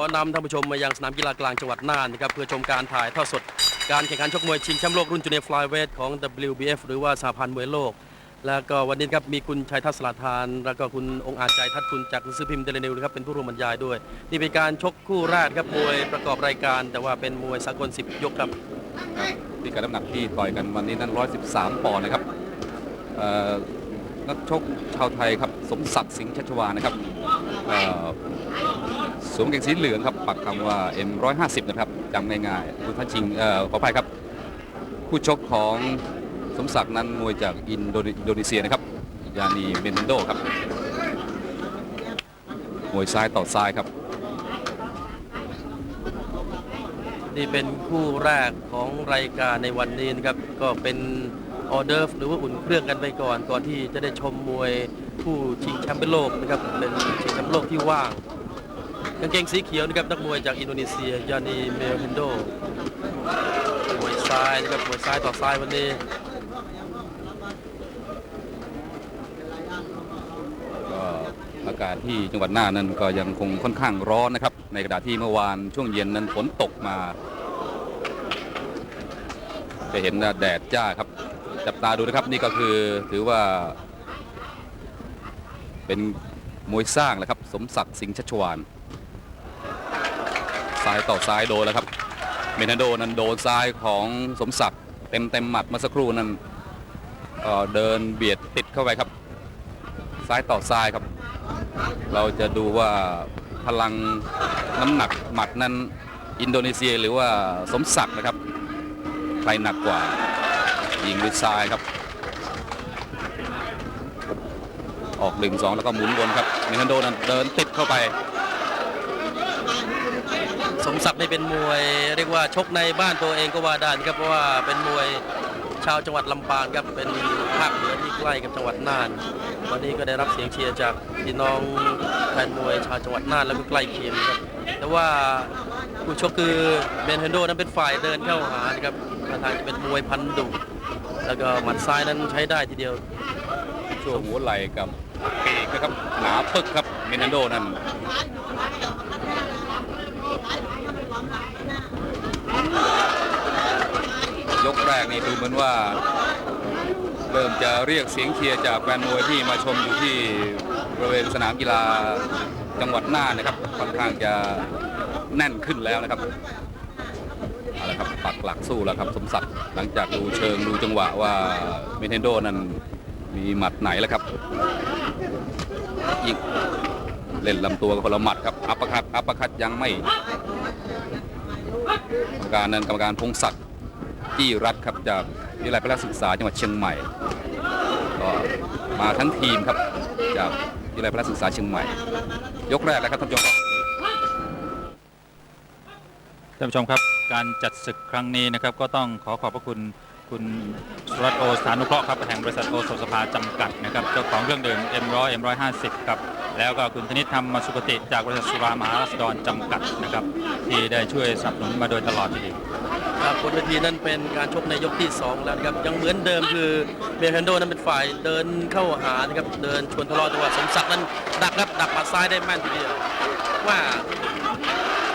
ขอนำท่านผู้ชมมายังสนามกีฬากลางจังหวัดน่านนะครับเพื่อชมการถ่ายทอดสด การแข่งขันชกมวยชิงแชมป์โลกรุ่นจูเนียร์ฟลายเวทของ WBF หรือว่าสหพันธ์มวยโลก แล้วก็วันนี้ครับมีคุณชัยทัศน์สลาทาน แล้วก็คุณองค์อาจใจทัศน์คุณจากหนังสือพิมพ์เดลินิวนะครับเป็นผู้ร่วมบรรยายด้วย นี่เป็นการชกคู่แรกครับมวยประกอบรายการ แต่ว่าเป็นมวยสากล 10 ยกครับพิกัดน้ำหนักที่ต่อยกันวันนี้นั้น 113 ปอนด์นะครับเอ่อนักชกชาวไทยครับสมศักดิ์สิงห์ชัชวานนะครับ สวมกางเกงสีเหลืองครับ ปักคำว่า M150 นะครับจำง่ายๆคุณท่านชิงเอ่อขออภัยครับผู้ชกของสมศักดิ์นั้นมวยจากอินโดนีอินโดนีเซียนะครับยานีเมนโดครับมวยซ้ายต่อซ้ายครับ นี่เป็นคู่แรกของรายการในวันนี้นะครับ ก็เป็นออเดอร์หรือว่าอุ่นเครื่องกันไปก่อนก่อนที่จะได้ชมมวยผู้ชิงแชมป์โลกนะครับเป็นชิงแชมป์โลกที่ว่าง กางเกงสีเขียวนะครับนักมวยจากอินโดนีเซียยานีเมลเฮนโดมวยซ้ายนะครับมวยซ้ายต่อซ้ายวันนี้ก็อากาศที่จังหวัดน่านนั้นก็ยังคงค่อนข้างร้อนนะครับ ในขณะดาษที่เมื่อวานช่วงเย็นนั้นฝนตกมา จะเห็นแดดจ้าครับ จับตาดูนะครับนี่ก็คือถือว่า เป็นมวยสร้างแหละครับ สมศักดิ์สิงห์ชัชวาน ซ้ายต่อซ้ายโดนแล้วครับ เมนาโดนั้นโดนซ้ายของสมศักดิ์เต็มเต็มหมัดเมื่อสักครู่นั้นก็เดินเบียดติดเข้าไปครับ ซ้ายต่อซ้ายครับ เราจะดูว่าพลังน้ำหนักหมัดนั้นอินโดนีเซียหรือว่าสมศักดิ์นะครับใครหนักกว่ายิงด้วยซ้ายครับ ออกหนึ่งสองแล้วก็หมุนวนครับเมนันโดนั้นเดินติดเข้าไป ศักดิ์นี่เป็นมวยเรียกว่าชกในบ้านตัวเองก็ว่าได้นะครับเพราะว่าเป็นมวยชาวจังหวัดลำปางครับเป็นภาคเหนือที่ใกล้กับจังหวัดน่าน วันนี้ก็ได้รับเสียงเชียร์จากพี่น้องแฟนมวยชาวจังหวัดน่านแล้วก็ใกล้เคียงครับแต่ว่าผู้ชกคือเบนเฮนโดนั้นเป็นฝ่ายเดินเข้าหานะครับทางจะเป็นมวยพันดุแล้วก็หมัดซ้ายนั้นใช้ได้ทีเดียวช่วงหัวไหล่กับปีกนะครับหนาปึกครับเมนันโดนั้น ยกแรกนี่ดูเหมือนว่า เริ่มจะเรียกเสียงเชียร์จากแฟนมวยที่มาชมอยู่ที่บริเวณสนามกีฬาจังหวัดน่านนะครับค่อนข้างจะแน่นขึ้นแล้วนะครับเอาละครับปักหลักสู้แล้วครับสมศักดิ์หลังจากดูเชิงดูจังหวะว่าเมนเทนโดนั้นมีหมัดไหนแล้วครับยิงเล่นลำตัวกับคนละหมัดครับอัปคัดอัปคัดยังไม่กรรมการนั้นกรรมการพงศักดิ์ จี้รัฐครับจากวิทยาลัยพระศึกษาจังหวัดเชียงใหม่ก็มาทั้งทีมครับจากวิทยาลัยพระศึกษาเชียงใหม่ ยกแรกแล้วครับท่านผู้ชมครับท่านผู้ชมครับการจัดศึกครั้งนี้นะครับก็ต้องขอขอบพระคุณคุณสุรัตโอสถานุเคราะห์ครับแห่งบริษัทโอสถสภาจำกัดนะครับเจ้าของเครื่องดื่ม M100 M150 ครับ แล้วก็คุณธนิตธรรมมาสุกติจากบริษัทสุรามหาราษฎรจำกัดนะครับ ที่ได้ช่วยสนับสนุนมาโดยตลอดทีเดียวครับบนเวทีนั้นเป็นการชกในยกที่ 2 แล้วนะครับยังเหมือนเดิมคือเบลเฮนโดนั้นเป็นฝ่ายเดินเข้าหานะครับเดินชวนทะเลาะแต่ว่าสมศักดิ์นั้นดักครับดักหมัดซ้ายได้แม่นทีเดียวว่า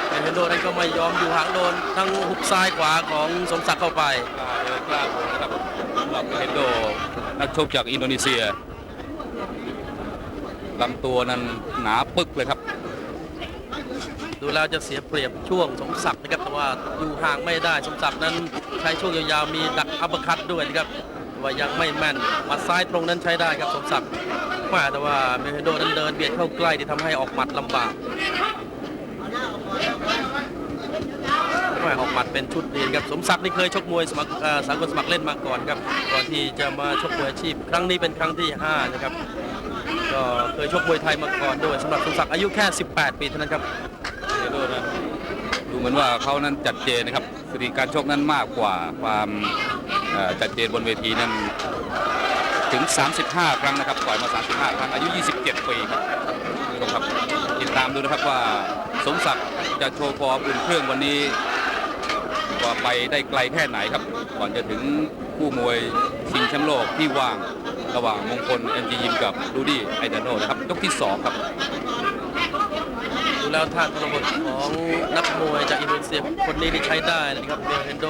เบลเฮนโดนั้นก็ไม่ยอมอยู่ห่างโดนทั้งหุกซ้ายขวาของสมศักดิ์เข้าไปกล้าเดินกล้าบวกนะครับสำหรับเฮนโดนักชกจากอินโดนีเซีย ลำตัวนั้นหนาปึกเลยครับ ดูแล้วจะเสียเปรียบช่วงสมศักดิ์นะครับแต่ว่าอยู่ห่างไม่ได้สมศักดิ์นั้นใช้ช่วงยาวๆมีดักอัปเปอร์คัตด้วยนะครับว่ายังไม่แม่นหมัดซ้ายตรงนั้นใช้ได้ครับสมศักดิ์ว่าแต่ว่าเมเฮโดนั้นเดินเบียดเข้าใกล้ที่ทำให้ออกหมัดลำบากว่ออกหมัดเป็นชุดดีครับสมศักดิ์นี่เคยชกมวยสมัครเอ่อสากลสมัครเล่นมาก่อนครับก่อนที่จะมาชกมวยอาชีพ ครั้งนี้เป็นครั้งที่ห้านะครับ ก็เคยชกมวยไทยมาก่อนด้วยสำหรับสมศักดิ์อายุแค่ 18 ปีเท่านั้นครับเฮนโดนะดูเหมือนว่าเขานั้นจัดเจนนะครับสถิติการชกนั้นมากกว่าความเอ่อจัดเจนบนเวทีนั้นถึง 35 ครั้งนะครับต่อยมา 35 ครั้งอายุ 27 ปีครับคุณผู้ชมครับติดตามดูนะครับว่าสมศักดิ์จะโชว์ฟอร์มอุ่นเครื่องวันนี้ ว่าไปได้ไกลแค่ไหนครับ ก่อนจะถึงคู่มวยชิงแชมป์โลกที่ว่าง ระหว่างมงคลเอ็นจียิมกับดูดี้ไอเดโนนะครับยกที่สองครับดูแล้วท่าทรหดของนักมวยจากอินโดนีเซียคนนี้นี่ใช้ได้นะครับเบลเฮนโด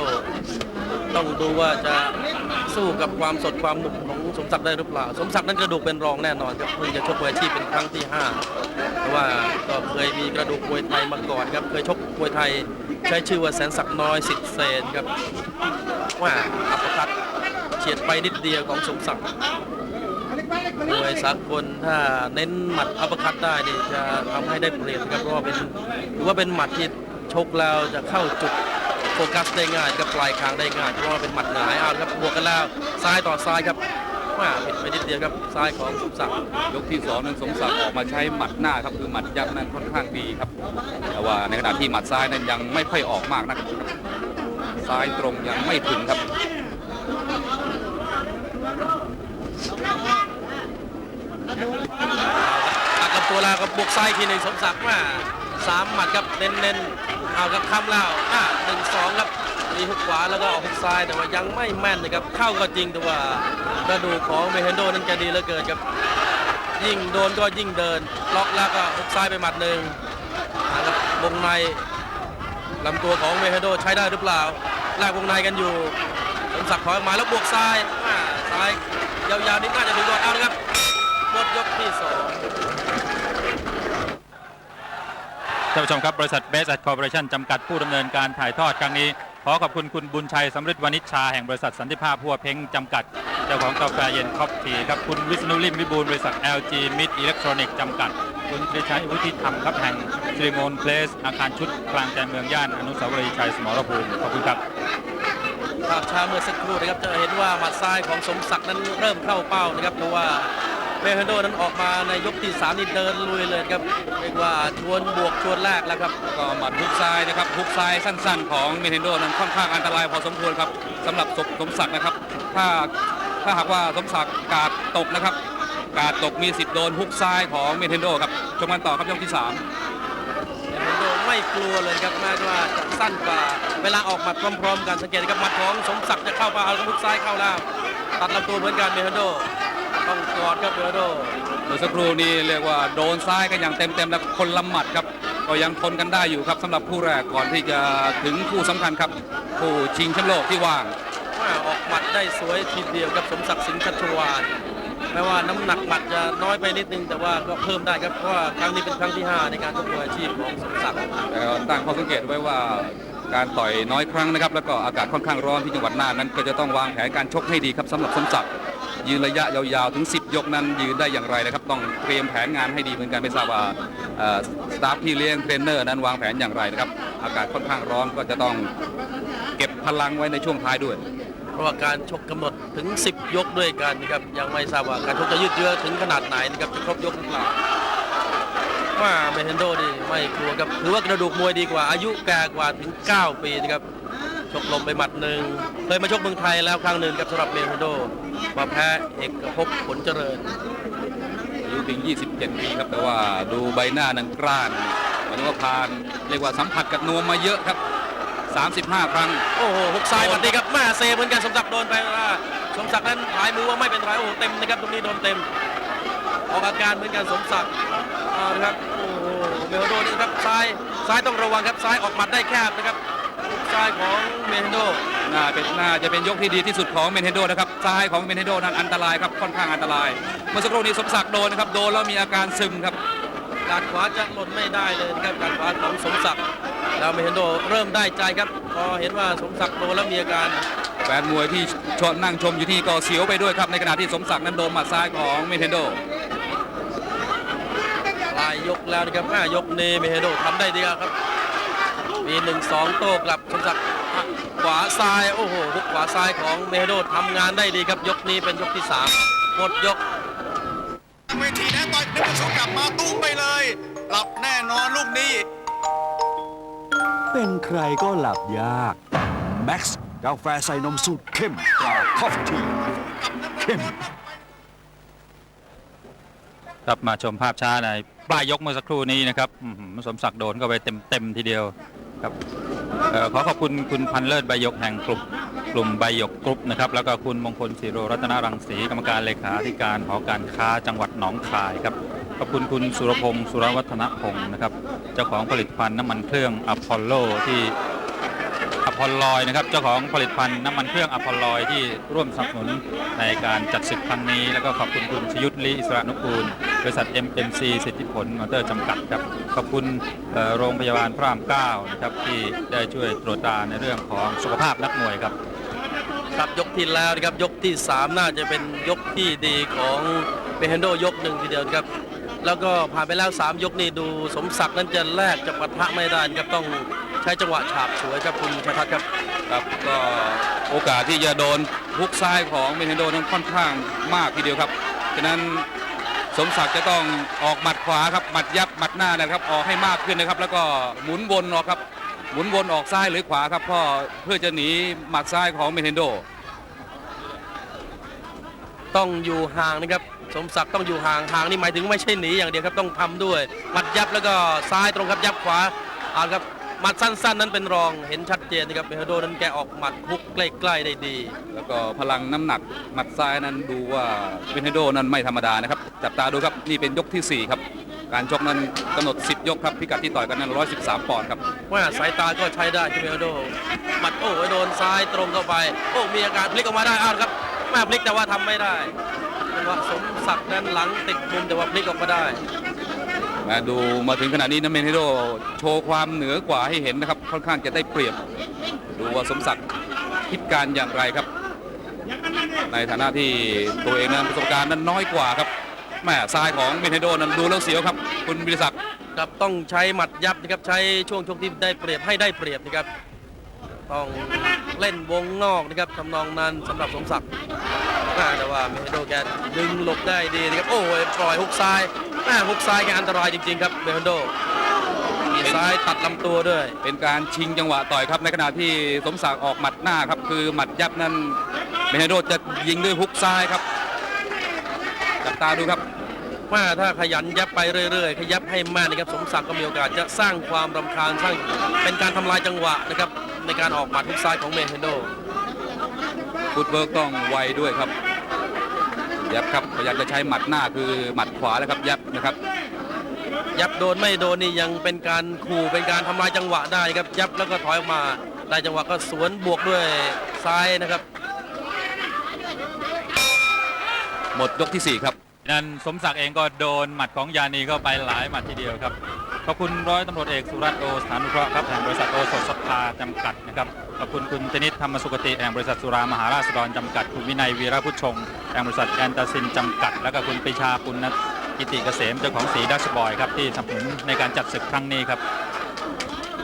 ต้องดูว่าจะสู้กับความสดความหนุ่มของสมศักดิ์ได้หรือเปล่า สมศักดิ์นั้นกระดูกเป็นรองแน่นอนครับเพิ่งจะชกมวยอาชีพเป็นครั้งที่5เพราะว่าก็เคยมีกระดูกมวยไทยมาก่อนครับเคยชกมวยไทยใช้ชื่อว่าแสนศักดิ์น้อยสิทธิ์เซนครับว่าอัปคัด เฉียดไปนิดเดียวของสมศักดิ์มวยสากลถ้าเน้นหมัดอัปคัดได้นี่จะทำให้ได้เปรียบครับเพราะว่าเป็นถือว่าเป็นหมัดที่ชกแล้วจะเข้าจุดโฟกัสได้ง่ายกับปลายคางได้ง่ายเพราะว่าเป็นหมัดหงายเอาครับบวกกันแล้วซ้ายต่อซ้ายครับว่าผิดไปนิดเดียวครับซ้ายของสมศักดิ์ยกที่สองนั้นสมศักดิ์ออกมาใช้หมัดหน้าครับคือหมัดยับนั้นค่อนข้างดีครับ แต่ว่าในขณะที่หมัดซ้ายนั้นยังไม่ค่อยออกมากนะครับซ้ายตรงยังไม่ถึงครับ ตัดลำตัวล้วก็บบวกไซ้ทีหนึ่งสมศักดิ์ว่าสามหมัดครับเน้นๆเอาครับคำแล้วอ่าหนึ่งสองครับมีหุกขวาแล้วก็ออกหุกซ้ายแต่ว่ายังไม่แม่นนะครับ เข้าก็จริงแต่ว่ากระดูกของเมเฮนโดนั้นแกดีเหลือเกินครับ ยิ่งโดนก็ยิ่งเดิน ล็อกแล้วก็หุกซ้ายไปหมัดหนึ่งเอาครับวงในลำตัวของเมเฮโดใช้ได้หรือเปล่าแลกวงในกันอยู่สมศักดิ์ถอยมาแล้วบวกซ้ายอ่าซ้ายยาวๆนี่น่าจะถึงก่อนเอาเลยครับ หมดยกที่สองท่านผู้ชมครับ บริษัทเบสคอร์ปอเรชั่นจำกัดผู้ดำเนินการถ่ายทอดครั้งนี้ ขอขอบคุณคุณบุญชัยสำริดวณิชชาแห่งบริษัทสันติภาพพัวเพ้งจำกัด เจ้าของกาแฟเย็นคอฟทีครับ คุณวิษณุลิมวิบูลย์บริษัท LG Mid Electronic จำกัด คุณตรีชัยวุฒิธรรมครับแห่งสิริโมนเพลส อาคารชุดกลางใจเมืองย่านอนุสาวรีย์ชัยสมรภูมิขอบคุณครับภาพช้าเมื่อสักครู่นะครับจะเห็นว่าหมัดซ้ายของสมศักดิ์นั้นเริ่มเข้าเป้านะครับเพราะว่า เมเฮโดนั้นออกมาในยกที่สามนี่เดินลุยเลยครับเรียกว่าชวนบวกชวนแรกแล้วครับก็หมัดฮุกซ้ายนะครับฮุกซ้ายสั้น ๆ ของเมเทนโดนั้นค่อนข้างอันตรายพอสมควรครับสำหรับสมสมศักดิ์นะครับ ถ้าถ้าหากว่าสมศักดิ์กาดตกนะครับ กาดตกมีสิทธิ์โดนฮุกซ้ายของเมเทนโดครับชมกันต่อครับยกที่สามเมเฮโดไม่กลัวเลยครับแม้ว่าจะสั้นกว่า เวลาออกหมัดพร้อม ๆ กันสังเกตนะครับหมัดของสมศักดิ์จะเข้าเป้าเอากระพุกซ้ายเข้าแล้วตัดลำตัวเหมือนกันเมเฮโด ต้องกอดครับเมเฮโดเมื่อสักครู่นี้เรียกว่าโดนซ้ายกันอย่างเต็มๆแล้วคนละหมัดครับ ก็ยังทนกันได้อยู่ครับสำหรับคู่แรกก่อนที่จะถึงคู่สำคัญครับคู่ชิงแชมป์โลกที่ว่างว่าออกหมัดได้สวยทีเดียวกับสมศักดิ์สิงห์ชัชวานแม้ว่าน้ำหนักหมัดจะน้อยไปนิดนึงแต่ว่าก็เพิ่มได้ครับเพราะว่าครั้งนี้เป็นครั้งที่ 5 ในการชกมวยอาชีพของสมศักดิ์แต่ก็ตั้งข้อสังเกตไว้ว่าการต่อยน้อยครั้งนะครับ แล้วก็อากาศค่อนข้างร้อนที่จังหวัดน่านนั้น ก็จะต้องวางแผนการชกให้ดีครับสำหรับสมศักดิ์ ยืนระยะยาวๆ ถึง 10 ยกนั้นยืนได้อย่างไรนะครับ ต้องเตรียมแผนงานให้ดีเหมือนกันไม่ทราบว่าสตาฟพี่เลี้ยงเทรนเนอร์นั้นวางแผนอย่างไรนะครับ อากาศค่อนข้างร้อนก็จะต้องเก็บพลังไว้ในช่วงท้ายด้วย เพราะว่าการชกกำหนดถึง 10 ยกด้วยกันนะครับยังไม่ทราบว่าการชกจะยืดเยื้อถึงขนาดไหนนะครับจะครบยกหรือเปล่าว่าเมเฮนโดนี่ไม่กลัวครับถือว่ากระดูกมวยดีกว่าอายุแก่กว่าถึง 9 ปีนะครับ ชกลมไปหมัดหนึ่งเคยมาชกเมืองไทยแล้วครั้งหนึ่งครับสำหรับเมเฮนโด มาแพ้เอกภพผลเจริญอายุเพียง 27 ปีครับ แต่ว่าดูใบหน้านั้นกร้านหมายถึงว่าผ่านเรียกว่าสัมผัสกับนวมมาเยอะครับ 35 ครั้ง โอ้โหหุกซ้ายหมัดดีครับแม่เซเหมือนกันสมศักดิ์โดนไปว่าสมศักดิ์นั้นหายมือว่าไม่เป็นไรโอ้โหเต็มนะครับตรงนี้โดนเต็ม ออกอาการเหมือนกันสมศักดิ์เอาละครับโอ้โหเมลโดนี่ครับซ้ายซ้ายต้องระวังครับซ้ายออกหมัดได้แคบนะครับหุกซ้ายของเมลโดน่าเป็นน่าจะเป็นยกที่ดีที่สุดของเมนเทนโดนะครับซ้ายของเมนเทนโดนั้นอันตรายครับค่อนข้างอันตราย เมื่อสักครู่นี้สมศักดิ์โดนนะครับโดนแล้วมีอาการซึมครับการขวาจะหล่นไม่ได้เลยนะครับการขวาของสมศักดิ์แล้วเมลโดเริ่มได้ใจครับพอเห็นว่าสมศักดิ์โดนแล้วมีอาการแฟนมวยที่ชนนั่งชมอยู่ที่ก็เสียวไปด้วยครับในขณะที่สมศักดิ์นั้นโดนหมัดซ้ายของเมนเทนโดปลายยกแล้วนะครับห้ายกนี้เมเฮโดทำได้ดีครับ มีหนึ่งสองโต้กลับสมศักดิ์ขวาซ้ายโอ้โหหุกขวาซ้ายของเมเฮโดทำงานได้ดีครับยกนี้เป็นยกที่สามหมดยกเวทีแล้วต่อยนึกว่าชกกลับมาตุ้มไปเลย หลับแน่นอนลูกนี้ เป็นใครก็หลับยาก แม็กซ์กาแฟใส่นมสูตรเข้มตราคอฟทีเข้มครับมาชมภาพช้าในปลายยกเมื่อสักครู่นี้นะครับอื้อหือสมศักดิ์โดนเข้าไปเต็มๆทีเดียว ครับออขอขอบคุณคุณพันเลิศใบยกแห่งกลุ่มกลุ่มใบยกกรุ๊ปนะครับ แล้วก็คุณมงคลศิโรรัตนรังสีกรรมการเลขาธิการหอการค้าจังหวัดหนองคายครับขอบคุณคุณสุรพงศ์สุรวัฒนพงศ์นะครับ เจ้าของผลิตภัณฑ์น้ำมันเครื่องอพอลโลที่ อพอลลอยนะครับเจ้าของผลิตภัณฑ์น้ำมันเครื่องอพอลลอยที่ร่วมสนับสนุนในการจัดศึกครั้งนี้ แล้วก็ขอบคุณคุณชยุทธลีอิสระนุกูลบริษัท MMC สิทธิผลมอเตอร์จำกัดครับขอบคุณโรงพยาบาลพระรามเก้านะครับที่ได้ช่วยตรวจตาในเรื่องของสุขภาพนักมวยครับครับยกที่แล้วนะครับยกที่ 3 น่าจะเป็นยกที่ดีของเบเฮนโดยกหนึ่งทีเดียวนะครับแล้วก็ผ่านไปแล้ว 3 ยกนี่ดูสมศักดิ์นั้นจะแลกจะปะทะไม่ได้นะครับต้อง ใช้จังหวะฉาบฉวยครับคุณชัยทัศน์ครับครับก็โอกาสที่จะโดนฮุกซ้ายของเมนเทนโดนั้นค่อนข้างมากทีเดียวครับฉะนั้นสมศักดิ์จะต้องออกหมัดขวาครับหมัดยับหมัดหน้านะครับออกให้มากขึ้นนะครับ แล้วก็หมุนวนออกครับหมุนวนออกซ้ายหรือขวาครับเพ่อเพื่อจะหนีหมัดซ้ายของเมนเทนโด ต้องอยู่ห่างนะครับ สมศักดิ์ต้องอยู่ห่างห่างนี่หมายถึงไม่ใช่หนีอย่างเดียวครับต้องทำด้วยหมัดยับแล้วก็ซ้ายตรงครับยับขวาเอาครับ หมัดสั้น ๆ นั้นเป็นรองเห็นชัดเจนนะครับเบฮโดนั้นแกออกหมัดฮุกใกล้ๆได้ดี แล้วก็พลังน้ำหนักหมัดซ้ายนั้นดูว่าเมนเทนโดนั้นไม่ธรรมดานะครับ จับตาดูครับนี่เป็นยกทีสี่ 4 ครับ การชกนั้นกำหนด 10 ยกครับพิกัดที่ต่อยกันนั้น 113 ปอนด์ครับว่าสายตาก็ใช้ได้เบลโดหมัดโอ้ยโดนซ้ายตรงเข้าไป โอ้มีอาการพลิกออกมาได้อ้าวครับแม่พลิกแต่ว่าทำไม่ได้จังหวะสมศักดิ์นั้นหลังติดมุมแต่ว่าพลิกออกมาได้ ดูมาถึงขณะนี้นะเมนเฮโดโชว์ความเหนือกว่าให้เห็นนะครับ ค่อนข้างจะได้เปรียบ ดูว่าสมศักดิ์คิดการอย่างไรครับ ในฐานะที่ตัวเองนั้นประสบการณ์นั้นน้อยกว่าครับแม่ซ้ายของเมนเฮโดนั้นดูแล้วเสียวครับ คุณวิริศักดิ์ครับต้องใช้หมัดยับนะครับใช้ช่วงชกที่ได้เปรียบให้ได้เปรียบนะครับ ต้องเล่นวงนอกนะครับทำนองนั้นสำหรับสมศักดิ์อ่าแต่ว่าเมเฮโดแกดึงหลบได้ดีนะครับโอ้ยปล่อยฮุกซ้ายแม่ฮุกซ้ายแกอันตรายจริงๆครับเมเฮโดมีซ้ายตัดลำตัวด้วย เป็นการชิงจังหวะต่อยครับในขณะที่สมศักดิ์ออกหมัดหน้าครับคือหมัดยับนั้นเมนเทโดจะยิงด้วยฮุกซ้ายครับจับตาดูครับว่าถ้าขยันยับไปเรื่อยๆ ขยับให้แม่นนะครับสมศักดิ์ก็มีโอกาสจะสร้างความรำคาญสร้างเป็นการทำลายจังหวะนะครับ ในการออกหมัดทุกซ้ายของเมเฮนโดฟุตเวิร์กต้องไวด้วยครับ ยับครับพยายามจะใช้หมัดหน้าคือหมัดขวาแล้วครับ ยับนะครับ ยับโดนไม่โดนนี่ยังเป็นการขู่เป็นการทำลายจังหวะได้ครับ ยับแล้วก็ถอยออกมาได้จังหวะก็สวนบวกด้วยซ้ายนะครับ หมดยกทีสี่4 ครับ นั้นสมศักดิ์เองก็โดนหมัดของยานีเข้าไปหลายหมัดทีเดียวครับ ขอบคุณร้อยตำรวจเอกสุรัตน์โอสถานุเคราะห์ครับแห่งบริษัทโอสถสภาจำกัดนะครับขอบคุณคุณชนิดธรรมสุกติแห่งบริษัทสุรามหาราษฎรจำกัดคุณวินัยวีระพุชชงแห่งบริษัทแอนตาซินจำกัด แล้วก็คุณปรีชาปุณณกิติเกษมเจ้าของสีดัชบอยครับที่สนับสนุนในการจัดศึกครั้งนี้ครับ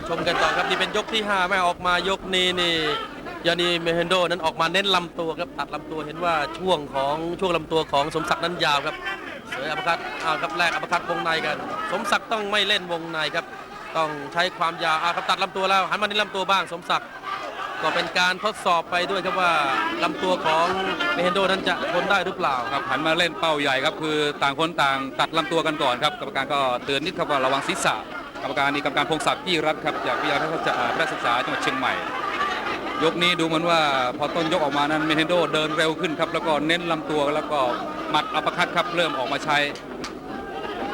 ชมกันต่อครับนี่เป็นยกที่5แม่ออกมายกนี้นี่ยานีเมเฮนโดนั้นออกมาเน้นลำตัวครับตัดลำตัวเห็นว่าช่วงของช่วงลำตัวของสมศักดิ์นั้นยาวครับ เสืออัปคัตเอาครับแรกอัปคัตวงในกัน สมศักดิ์ต้องไม่เล่นวงในครับ ต้องใช้ความยาวเอาครับตัดลำตัวแล้วหันมาเน้นลำตัวบ้าง สมศักดิ์ก็เป็นการทดสอบไปด้วยครับว่าลำตัวของเมเฮนโดนั้นจะทนได้หรือเปล่าครับหันมาเล่นเป้าใหญ่ครับคือต่างคนต่างตัดลำตัวกันก่อนครับกรรมการก็เตือนนิดครับว่าระวังศีรษะกรรมการนี่กรรมการพงศักดิ์ที่รัฐครับจากวิทยาลัยพระศึกษาจังหวัดเชียงใหม่ ยกนี้ดูเหมือนว่าพอต้นยกออกมานั้นเมเทนโดเดินเร็วขึ้นครับ แล้วก็เน้นลำตัวแล้วก็หมัดอัปคัตครับเริ่มออกมาใช้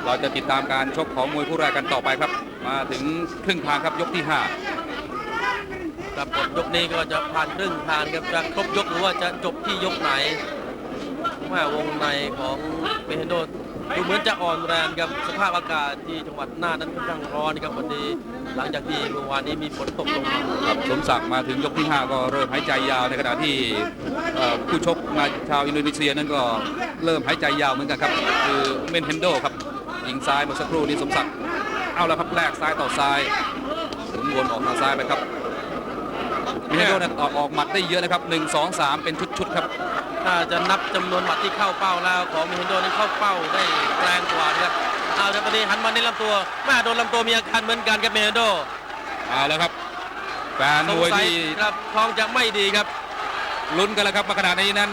เราจะติดตามการชกของมวยคู่แรกกันต่อไปครับ มาถึงครึ่งทางครับยกที่5ครับหมดยกนี้ก็จะผ่านครึ่งทางครับจะครบยกหรือว่าจะจบที่ยกไหนว่าวงในของเมเฮนโด ดูเหมือนจะอ่อนแรงครับสภาพอากาศที่จังหวัดน่านนั้นค่อนข้างร้อนนะครับวันนี้หลังจากที่เมื่อวานนี้มีฝนตกลงมาครับสมศักดิ์มาถึงยกที่ 5 ก็เริ่มหายใจยาวในขณะที่เอ่อผู้ชกมาชาวอินโดนีเซียนั้นก็เริ่มหายใจยาวเหมือนกันครับ คือเมนเฮนโดครับยิงซ้ายเมื่อสักครู่นี้สมศักดิ์เอาแล้วครับแลกซ้ายต่อซ้ายหมุนวนออกทางซ้ายไปครับ มนเฮนโดเนี่ยออกออกหมัดได้เยอะนะครับ1 2 3เป็นชุดๆครับถ้าจะนับจำนวนหมัดที่เข้าเป้าแล้วของเมเฮนโดนั้นเข้าเป้าได้แรงกว่านะครับเอาครับวันนี้หันมาเน้นลำตัวแม่โดนลำตัวมีอาการเหมือนกันครับเมเฮนโดเอาแล้วครับแฟนสมงวยสัยที่ครับท้องจะไม่ดีครับลุ้นกันแล้วครับมาขณะนี้นั้น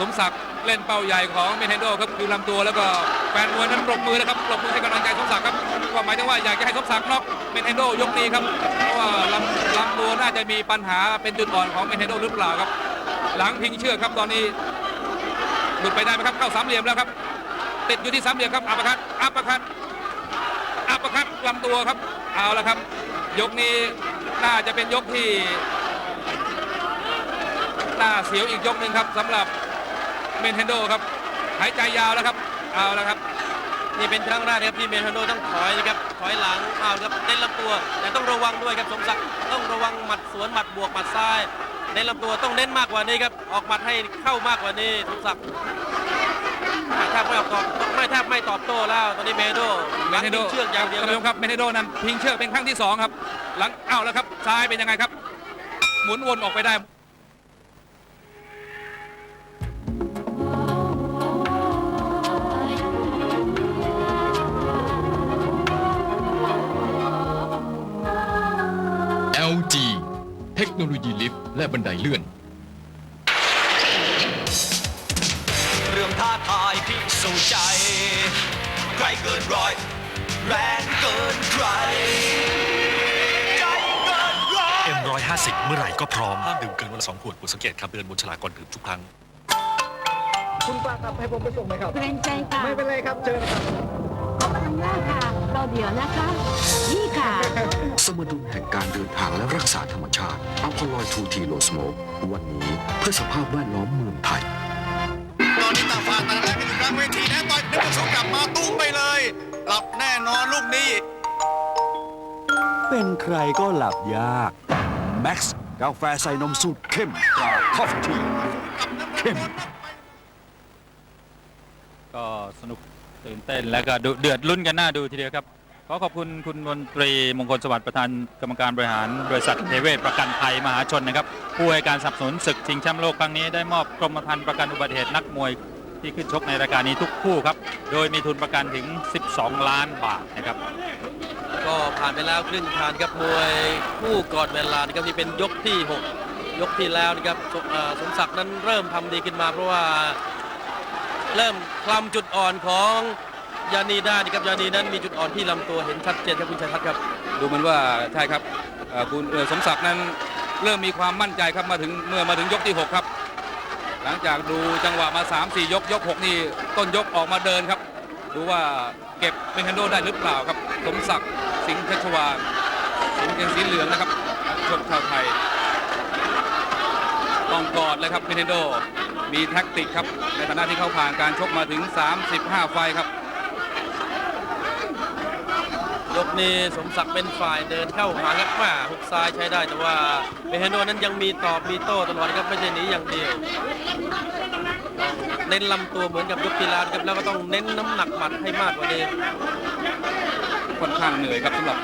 สมศักดิ์เล่นเป้าใหญ่ของเมนเทนโดครับคือลำตัวแล้วก็แฟนมวยนั้นปรบมือแล้วครับปรบมือให้กำลังใจสมศักดิ์ครับก็หมายถึงว่าอยากจะให้สมศักดิ์น็อกเมนเทนโดยกนี้ครับเพราะว่าลำลำตัวน่าจะมีปัญหาเป็นจุดอ่อนของเมนเทนโดหรือเปล่าครับ หลังพิงเชือกครับตอนนี้หลุดไปได้ไหมครับเข้าสามเหลี่ยมแล้วครับ ติดอยู่ที่สามเหลี่ยมครับอัปคัดอัปคัดอัปคัดลำตัวครับเอาละครับ ยกนี้น่าจะเป็นยกที่น่าเสียวอีกยกหนึ่งครับสำหรับเมนเทนโดครับหายใจยาวแล้วครับ เอาละครับ นี่เป็นครั้งแรกนะครับที่เมทาโนต้องถอยนะครับถอยหลังอ้าวครับเน้นลำตัว แต่ต้องระวังด้วยครับสมศักดิ์ต้องระวังหมัดสวนหมัดบวกหมัดซ้ายเน้นลำตัวต้องเน้นมากกว่านี้ครับออกหมัดให้เข้ามากกว่านี้สมศักดิ์แทบไม่ออกตอบไม่แทบไม่ตอบโต้แล้วตอนนี้เมโดเมนเทนโดเชือกอย่างเดียวท่านผู้ชมครับเมนเทนโดนั้นพิงเชือกเป็นครั้งที่สองครับหลังเอาแล้วครับซ้ายเป็นยังไงครับ หมุนวนออกไปได้ คโนโลยีลิฟต์และบันไดเลื่อน เรื่องท้าทายพิสูจน์ใจ ใครเกินร้อย แรงเกินใคร ใจเกินร้อย M150 เมื่อไหร่ก็พร้อม ห้ามดื่มเกินวันละสองขวดโปรดสังเกตคำเตือนบนฉลากก่อนดื่มทุกครั้ง คุณป้าครับให้ผมไปส่งไหมครับ เกรงใจค่ะ ไม่เป็นไรครับ เชิญครับ ขอบคุณมากค่ะรอเดี๋ยวนะคะ นี่ค่ะ สมดุลแห่งการเดินทางและรักษาธรรมชาติอัลคาลอยทูทีโลสโมกวันนี้เพื่อสภาพแวดล้อมเมืองไทย ตอนนี้ต่างฝ่ายต่างแรงกันอยู่กลางเวทีนะต่อยหนึ่งหนึ่งสองกลับมาตุ้มไปเลยหลับแน่นอนลูกนี้ เป็นใครก็หลับยาก แม็กซ์กาแฟใส่นมสูตรเข้มจากคอฟที เข้ม ก็สนุก ตื่นเต้นแล้วก็ดุเดือดลุ้นกันหน้าดูทีเดียวครับขอขอบคุณคุณมนตรีมงคลสวัสดิ์ประธานกรรมการบริหารบริษัทเทเวศประกันภัยมหาชนนะครับผู้ให้การสนับสนุนศึกชิงแชมป์โลกครั้งนี้ได้มอบกรมธรรม์ประกันอุบัติเหตุนักมวยที่ขึ้นชกในรายการนี้ทุกคู่ครับ โดยมีทุนประกันถึง 12 ล้านบาทนะครับ ก็ผ่านไปแล้วครึ่งทางครับมวยคู่ก่อนเวลานะครับนี่เป็นยกที่ 6 ยกที่แล้วนะครับสมเอ่อสมศักดิ์นั้นเริ่มทำดีขึ้นมาเพราะว่า เริ่มคลำจุดอ่อนของยานีได้นะครับยานีนั้นมีจุดอ่อนที่ลำตัวเห็นชัดเจนครับคุณชัยทัศน์ครับ ดูเหมือนว่าใช่ครับคุณสมศักดิ์นั้นเริ่มมีความมั่นใจครับมาถึงเมื่อมาถึงยกที่ 6 ครับ หลังจากดูจังหวะมา 3-4 ยกยก 6 นี่ต้นยกออกมาเดินครับ ดูว่าเก็บเมนเทนโดได้หรือเปล่าครับ สมศักดิ์สิงห์ชัชวานสิงห์เกงสีเหลืองนะครับชกชาวไทยต้องกอดเลยครับเมนเทนโด มีแท็กติกครับ ในฐานะที่เขาผ่านการชกมาถึง 35 ไฟล์ครับ ยกนี้สมศักดิ์เป็นฝ่ายเดินเข้าหาครับมาหุกซ้ายใช้ได้แต่ว่าเมเฮโนนั้นยังมีตอบมีโต้ตลอดนะครับไม่ใช่หนีอย่างเดียวต้องเน้นลำตัวเหมือนกับยกกีฬาครับแล้วก็ต้องเน้นน้ำหนักหมัดให้มากกว่านี้ค่อนข้างเหนื่อยครับสำหรับ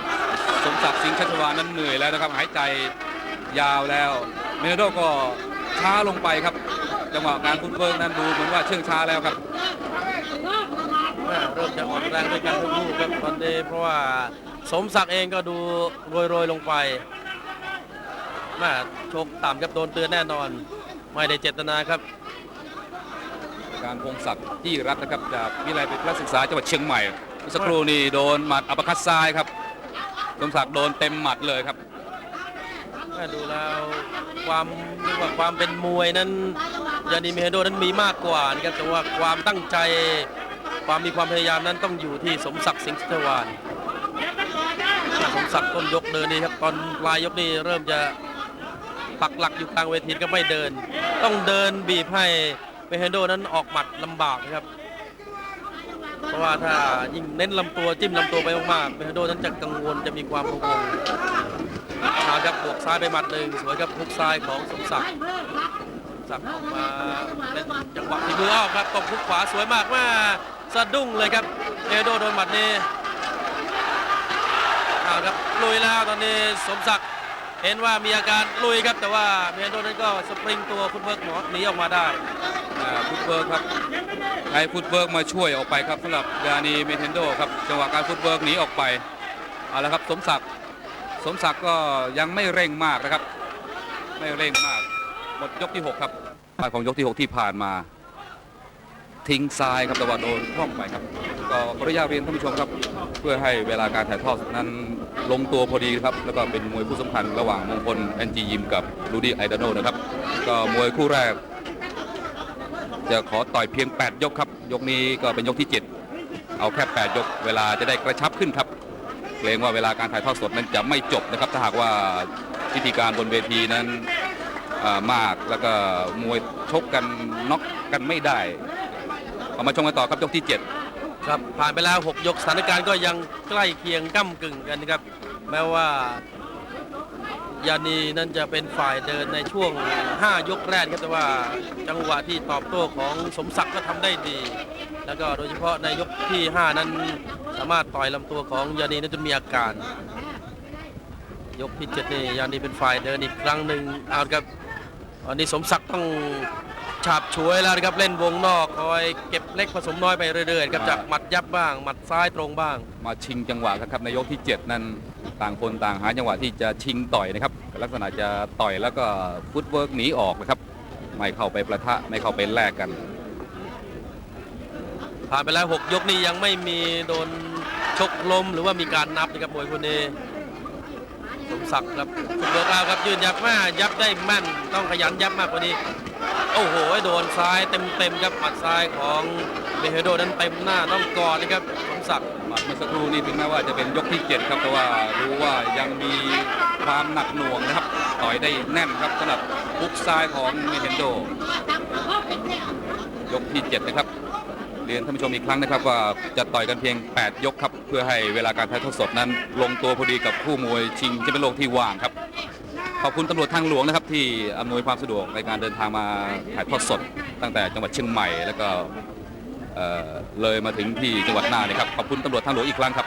สมศักดิ์สิงห์ชัชวานนั้นเหนื่อยแล้วนะครับหายใจยาวแล้วเมโนโดก็ช้าลงไปครับ จังหวะการฟุตเบิร์กนั้นดูเหมือนว่าเชื่องช้าแล้วครับแม่เริ่มจะอ่อนแรงด้วยกันทั้งคู่ครับตอนนี้เพราะว่าสมศักดิ์เองก็ดูโรยๆลงไปแม่ชกต่ำครับโดนเตือนแน่นอน ไม่ได้เจตนาครับ การพงศักดิ์ที่รัฐนะครับจากวิทยาลัยการศึกษาจังหวัดเชียงใหม่เมื่อสักครู่นี่โดนหมัดอัปคัดซ้ายครับสมศักดิ์โดนเต็มหมัดเลยครับถ้าดูแล้วความเรียกว่าความเป็นมวยนั้น ยานิเมเฮโดนั้นมีมากกว่านะครับแต่ว่าความตั้งใจความมีความพยายามนั้นต้องอยู่ที่สมศักดิ์สิงห์สวานสมศักดิ์ต้นยกเดินนี่ครับตอนปลายยกนี่เริ่มจะปักหลักอยู่กลางเวทีก็ไม่เดิน ต้องเดินบีบให้เมเฮโดนั้นออกหมัดลำบากนะครับ เพราะว่าถ้ายิ่งเน้นลำตัวจิ้มลำตัวไปมากๆเมเฮโดนั้นจะกังวลจะมีความพะวงมาครับบวกซ้ายไปหมัดหนึ่งสวยครับพุกซ้ายของสมศักดิ์ สักดิ์ออกมาเป็นจังหวะที่มือออกครับตบพุกขวาสวยมากว่าสะดุ้งเลยครับเอโดโดนหมัดนี้เอาครับลุยแล้วตอนนี้สมศักดิ์เห็นว่ามีอาการลุยครับ แต่ว่าเมโดนั้นก็สปริงตัวฟุตเวิร์กหมอหนีออกมาได้ฟุตเบิร์กครับให้ฟุตเบิร์กมาช่วยออกไปครับสำหรับยานีเมเทนโดครับจังหวะการฟุตเบิร์กหนีออกไปเอาละครับสมศักดิ์สมศักดิ์ก็ยังไม่เร่งมากนะครับ ไม่เร่งมาก หมดยกที่ 6 ครับฝ่ายของยกที่ 6 ที่ผ่านมา ทิ้งซ้ายครับแต่ว่าโดนคล่อมไปครับ ก็ขออนุญาตเรียนท่านผู้ชมครับ เพื่อให้เวลาการถ่ายทอดนั้นลงตัวพอดีครับ แล้วก็เป็นมวยคู่สำคัญระหว่างมงคลแอนจียิมกับลูดี้ไอดาโนนะครับ ก็มวยคู่แรก จะขอต่อยเพียง 8 ยกครับ ยกนี้ก็เป็นยกที่ 7 เอาแค่ 8 ยก เวลาจะได้กระชับขึ้นครับเกรงว่าเวลาการถ่ายทอดสดนั้นจะไม่จบนะครับ ถ้าหากว่าพิธีการบนเวทีนั้น มากแล้วก็มวยชกกันน็อกกันไม่ได้เอามาชมกันต่อครับยกที่ 7 ครับผ่านไปแล้ว 6 ยกสถานการณ์ก็ยังใกล้เคียงก้ากึ่งกันนะครับ แม้ว่ายานีนั้นจะเป็นฝ่ายเดินในช่วง 5 ยกแรกครับแต่ว่าจังหวะที่ตอบโต้ของสมศักดิ์ก็ทำได้ดี แล้วก็โดยเฉพาะในยกที่ 5 นั้นสามารถต่อยลำตัวของยานีนั้นจนมีอาการ ยกที่ 7 นี่ยานีเป็นฝ่ายเดินอีกครั้งหนึ่งเอาครับ ตอนนี้สมศักดิ์ต้องฉาบฉวยแล้วนะครับเล่นวงนอกคอยเก็บเล็กผสมน้อยไปเรื่อยๆครับจากหมัดยับบ้างหมัดซ้ายตรงบ้าง มาชิงจังหวะกันครับในยกที่ 7 นั้นต่างคนต่างหาจังหวะที่จะชิงต่อยนะครับ ลักษณะจะต่อยแล้วก็ฟุตเวิร์กหนีออกนะครับไม่เข้าไปประทะไม่เข้าไปแลกกันผ่านไปแล้ว 6 ยกนี้ยังไม่มีโดนชกล้มหรือว่ามีการนับนะครับมวยคนนี้ สมศักดิ์ครับฟุตเบิร์กเอาครับยืนยับแม่ยับได้แม่นต้องขยันยับมากกว่านี้ โอ้โหโดนซ้ายเต็มๆครับหมัดซ้ายของเบเฮโดนั้นเต็มหน้าต้องกอดนะครับสมศักดิ์หมัดเมื่อสักครู่นี้ถึงแม้ว่าจะเป็นยกที่7ครับแต่ว่ารู้ว่ายังมีความหนักหน่วงนะครับต่อยได้แน่นครับสำหรับบุกซ้ายของเมเทนโดยกที่7นะครับ เรียนท่านผู้ชมอีกครั้งนะครับว่าจะต่อยกันเพียง 8 ยกครับ เพื่อให้เวลาการถ่ายทอดสดนั้น ลงตัวพอดีกับคู่มวยชิงแชมเปี้ยนโลกที่ว่างครับ ขอบคุณตำรวจทางหลวงนะครับ ที่อำนวยความสะดวกในการเดินทางมาถ่ายทอดสด ตั้งแต่จังหวัดเชียงใหม่แล้วก็เอ่อเลยมาถึงที่จังหวัดน่านนะครับขอบคุณตำรวจทางหลวงอีกครั้งครับ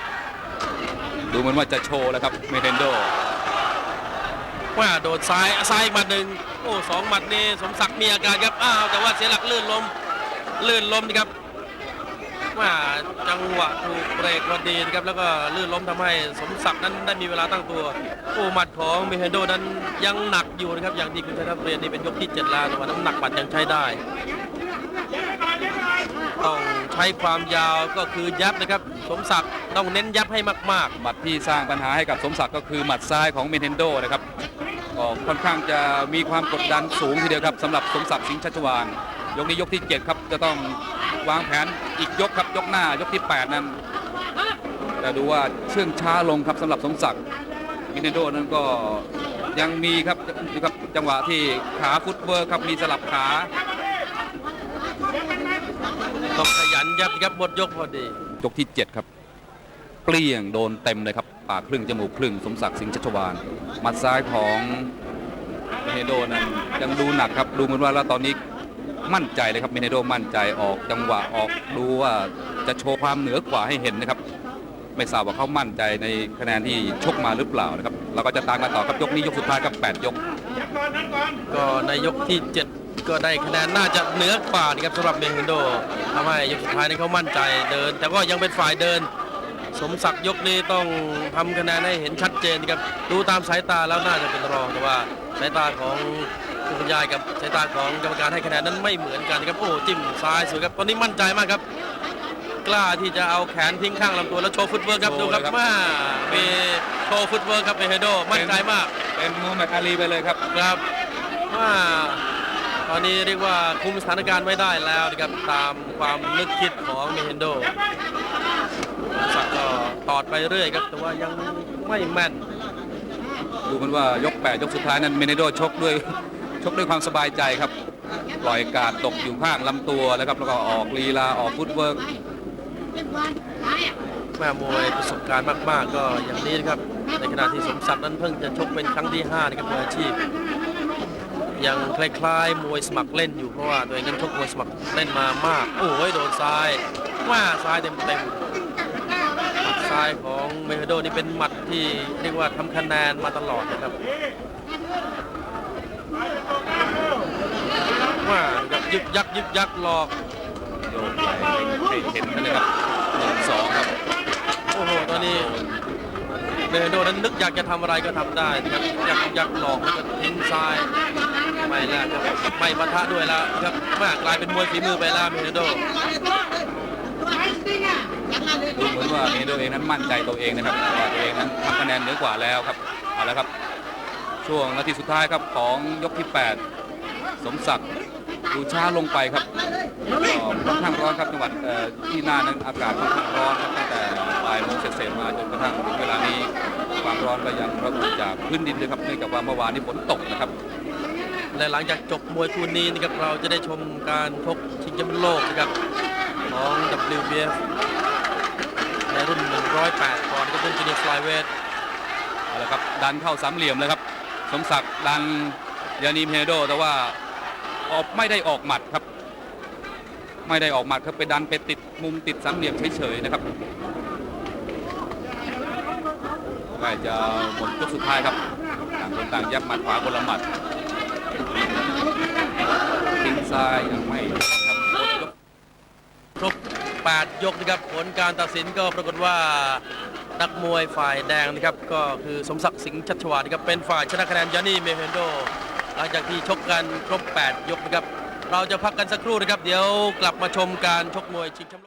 ดูเหมือนว่าจะโชว์แล้วครับเมเทนโดว่าโดดซ้ายซ้ายอีกหมัดหนึ่งโอ้สองหมัดนี่สมศักดิ์มีอาการครับอ้าวแต่ว่าเสียหลักลื่นล้มลื่นล้มนะครับ ว่าจังหวะถูกเบรกพอดีนะครับแล้วก็ลื่นล้มทำให้สมศักดิ์นั้นได้มีเวลาตั้งตัวโอ้หมัดของเมเฮโดนั้นยังหนักอยู่นะครับอย่างที่คุณชัยทัศน์เรียนนี่เป็นยกที่เจ็ดแล้วแต่ว่าน้ำหนักหมัดยังใช้ได้ต้องใช้ความยาวก็คือยับนะครับ สมศักดิ์ต้องเน้นยับให้มากๆหมัดที่สร้างปัญหาให้กับสมศักดิ์ก็คือหมัดซ้ายของเมเทนโดนะครับก็ค่อนข้างจะมีความกดดันสูงทีเดียวครับสำหรับสมศักดิ์สิงห์ชัชวานยกนี้ยกที่ 7 ครับจะต้อง วางแผนอีกยกครับยกหน้ายกที่ 8 นั้นจะดูว่าเชื่องช้าลงครับสำหรับสมศักดิ์เมเทนโดนั้นก็ยังมีครับนี่ครับจังหวะที่ขาฟุตเวิร์คครับมีสลับขาๆต้องขยันยับครับหมดยกพอดียกที่ 7 ครับ เปลี่ยงโดนเต็มเลยครับ ปากครึ่งจมูกครึ่ง สมศักดิ์สิงห์ชัชวานหมัดซ้ายของเมเนโดนั้นยังดูหนักครับ ดูเหมือนว่าแล้วตอนนี้ มั่นใจเลยครับเมเนโดมั่นใจออกจังหวะออกดูว่าจะโชว์ความเหนือกว่าให้เห็นนะครับ ไม่ทราบว่าเขามั่นใจในคะแนนที่ชกมาหรือเปล่านะครับเราก็จะตามกันต่อครับยกนี้ยกสุดท้ายครับ8ยก ก็ในยกที่ 7 ก็ได้คะแนนน่าจะเหนือกว่านะครับสำหรับเมเนโดทำให้ยกสุดท้ายนี้เขามั่นใจเดิน แต่ก็ยังเป็นฝ่ายเดิน สมศักดิ์ยกนี้ต้องทำคะแนนให้เห็นชัดเจนนะครับดูตามสายตาแล้วน่าจะเป็นรองแต่ว่าสายตาของ คุณบรรยายกับสายตาของกรรมการให้คะแนนนั้นไม่เหมือนกันนะครับโอ้จิ้มซ้ายสวยครับตอนนี้มั่นใจมากครับ กล้าที่จะเอาแขนทิ้งข้างลำตัวแล้วโชว์ฟุตเวิร์กครับโชดูว์ครับเลยครับมามีโชว์ฟุตเวิร์กครับเมเฮนโดมั่นใจมากเป็นมูฮัมหมัดอาลีไปเลยครับครับว่าตอนนี้เรียกว่าคุมสถานการณ์ไม่ได้แล้วนะครับตามความนึกคิดของเมเฮนโดสักดิ์ก็ตอดไปเรื่อยครับ แต่ว่ายังไม่แม่น ดูเหมันว่ายก 8 ยกสุดท้ายนั้นเมเนโดชกด้วย ชกด้วยความสบายใจครับ ปล่อยกาดตกอยู่ข้างลำตัวแล้วครับแล้วก็ออกลีลาออกฟุตเวิร์กแม่มวยประสบการณ์มากๆ ก็อย่างนี้นะครับ ในขณะที่สมศักดิ์นั้นเพิ่งจะชกเป็นครั้งที่5นะครับมืออาชีพ ยังคล้ายๆมวยสมัครเล่นอยู่เพราะว่าตัวเองนั้นชกมวยสมัครเล่นมามาก โอ้ยโดนซ้ายว่าซ้ายเต็มๆหมดซ้ายของเมคาโดนี่เป็นหมัดที่เรียกว่าทำคะแนนมาตลอดนะครับว่ากับ ยึกยักยึกยักหลอกโยกไหลให้เห็นนั่นเลยครับหนึ่งสองครับโอ้โหตอนนี้เบโดนั้นนึกอยากจะทำอะไรก็ทำได้ครับยากยากหลอกแล้วก็ทิ้งซ้ายไม่แล้วครับไม่ปะทะด้วยแล้วครับมากลายเป็นมวยฝีมือไปแล้วเมโดดูเหมือนว่าเมนโดเองนั้นมั่นใจตัวเองนะครับว่าตัวเองนั้นทำคะแนนเหนือกว่าแล้วครับเอาละครับ ช่วงนาทีสุดท้ายครับของยกที่ 8 สมศักดิ์ ดูช้าลงไปครับก็ค่อนข้างร้อนครับจังหวัดเอ่อที่น่านนั้นอากาศค่อนข้างร้อนครับตั้งแต่บ่ายโมงเสร็จๆมาจนกระทั่งถึงเวลานี้ความร้อนก็ยังระอุจากพื้นดินเลยครับเนื่องจากว่าเมื่อวานนี้ฝนตกนะครับและหลังจากจบมวยคู่นี้นะครับเราจะได้ชมการชกชิงแชมป์โลกนะครับของ WBF ในรุ่น 108ปอนด์กับรุ่นจูเนียร์ฟลายเวทเอาละครับดันเข้าสามเหลี่ยมเลยครับ สมศักดิ์ดันยานีมเฮโดแต่ว่า ออกไม่ได้ออกหมัดครับ ไม่ได้ออกหมัดครับไปดันไปติดมุมติดสามเหลี่ยมเฉยๆนะครับใกล้จะหมดยกสุดท้ายครับต่างคนต่างยับหมัดขวาคนละหมัดทิ้งซ้ายยังไม่ครับหมดยกครบ8ยกนะครับผลการตัดสินก็ปรากฏว่านักมวยฝ่ายแดงนะครับก็คือสมศักดิ์สิงห์ชัชวาลนะครับเป็นฝ่ายชนะคะแนนยานี่เมเฮนโด หลังจากที่ชกกันครบ 8 ยกนะครับ เราจะพักกันสักครู่นะครับ เดี๋ยวกลับมาชมการชกมวยชิงแชมป์โลก